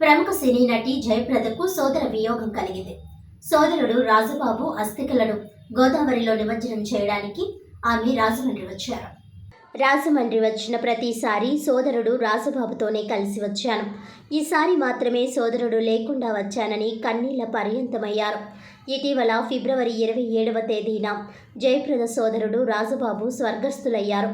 ప్రముఖ సినీ నటి జయప్రదకు సోదర వియోగం కలిగింది. సోదరుడు రాజుబాబు అస్థికలను గోదావరిలో నిమజ్జనం చేయడానికి ఆమె రాజమండ్రి వచ్చారు. రాజమండ్రి వచ్చిన ప్రతిసారి సోదరుడు రాజుబాబుతోనే కలిసి వచ్చాను. ఈసారి మాత్రమే సోదరుడు లేకుండా వచ్చానని కన్నీళ్ళ పర్యంతమయ్యారు. ఇటీవల ఫిబ్రవరి ఇరవై ఏడవ తేదీన జయప్రద సోదరుడు రాజుబాబు స్వర్గస్థులయ్యారు.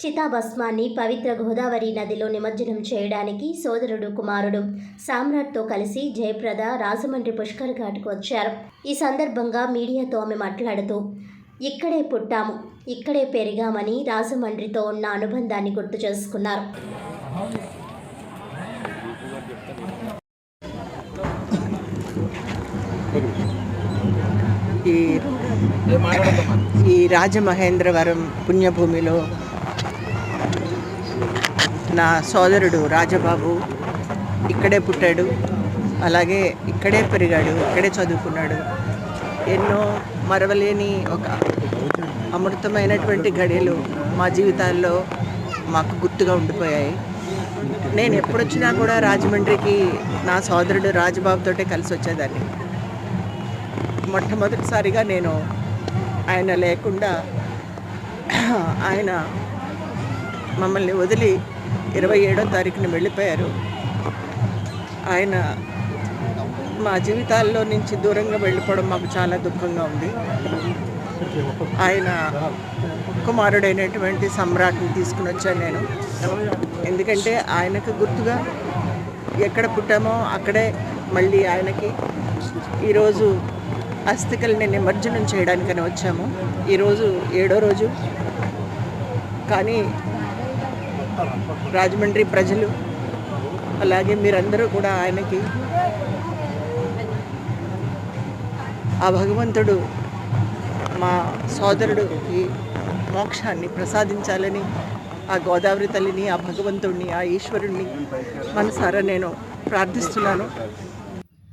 చితాభస్మాన్ని పవిత్ర గోదావరి నదిలో నిమజ్జనం చేయడానికి సోదరుడు కుమారుడు సామ్రాట్తో కలిసి జయప్రద రాజమండ్రి పుష్కర్ ఘాట్కు వచ్చారు. ఈ సందర్భంగా మీడియాతో ఆమె మాట్లాడుతూ ఇక్కడే పుట్టాము ఇక్కడే పెరిగామని రాజమండ్రితో ఉన్న అనుబంధాన్ని గుర్తు చేసుకున్నారు. ఈ ఈ రాజమహేంద్రవరం పుణ్యభూమిలో నా సోదరుడు రాజబాబు ఇక్కడే పుట్టాడు. అలాగే ఇక్కడే పెరిగాడు ఇక్కడే చదువుకున్నాడు. ఎన్నో మరవలేని ఒక అమృతమైనటువంటి గడియలు మా జీవితాల్లో మాకు గుర్తుగా ఉండిపోయాయి. నేను ఎప్పుడొచ్చినా కూడా రాజమండ్రికి నా సోదరుడు రాజబాబుతోటే కలిసి వచ్చేదాన్ని. మొట్టమొదటిసారిగా నేను ఆయన లేకుండా ఆయన మమ్మల్ని వదిలి ఇరవై ఏడో తారీఖున వెళ్ళిపోయారు. ఆయన మా జీవితాల్లో నుంచి దూరంగా వెళ్ళిపోవడం మాకు చాలా దుఃఖంగా ఉంది. ఆయన కుమారుడైనటువంటి సమ్రాట్ని తీసుకుని వచ్చాను నేను. ఎందుకంటే ఆయనకు గుర్తుగా ఎక్కడ పుట్టామో అక్కడే మళ్ళీ ఆయనకి ఈరోజు అస్థికల్ని నిమజ్జనం చేయడానికని వచ్చాము. ఈరోజు ఏడో రోజు. కానీ రాజమండ్రి ప్రజలు అలాగే మీరందరూ కూడా ఆయనకి ఆ భగవంతుడు మా సోదరుడికి మోక్షాన్ని ప్రసాదించాలని ఆ గోదావరి తల్లిని ఆ భగవంతుడిని ఆ ఈశ్వరుణ్ణి మనసారా నేను ప్రార్థిస్తున్నాను.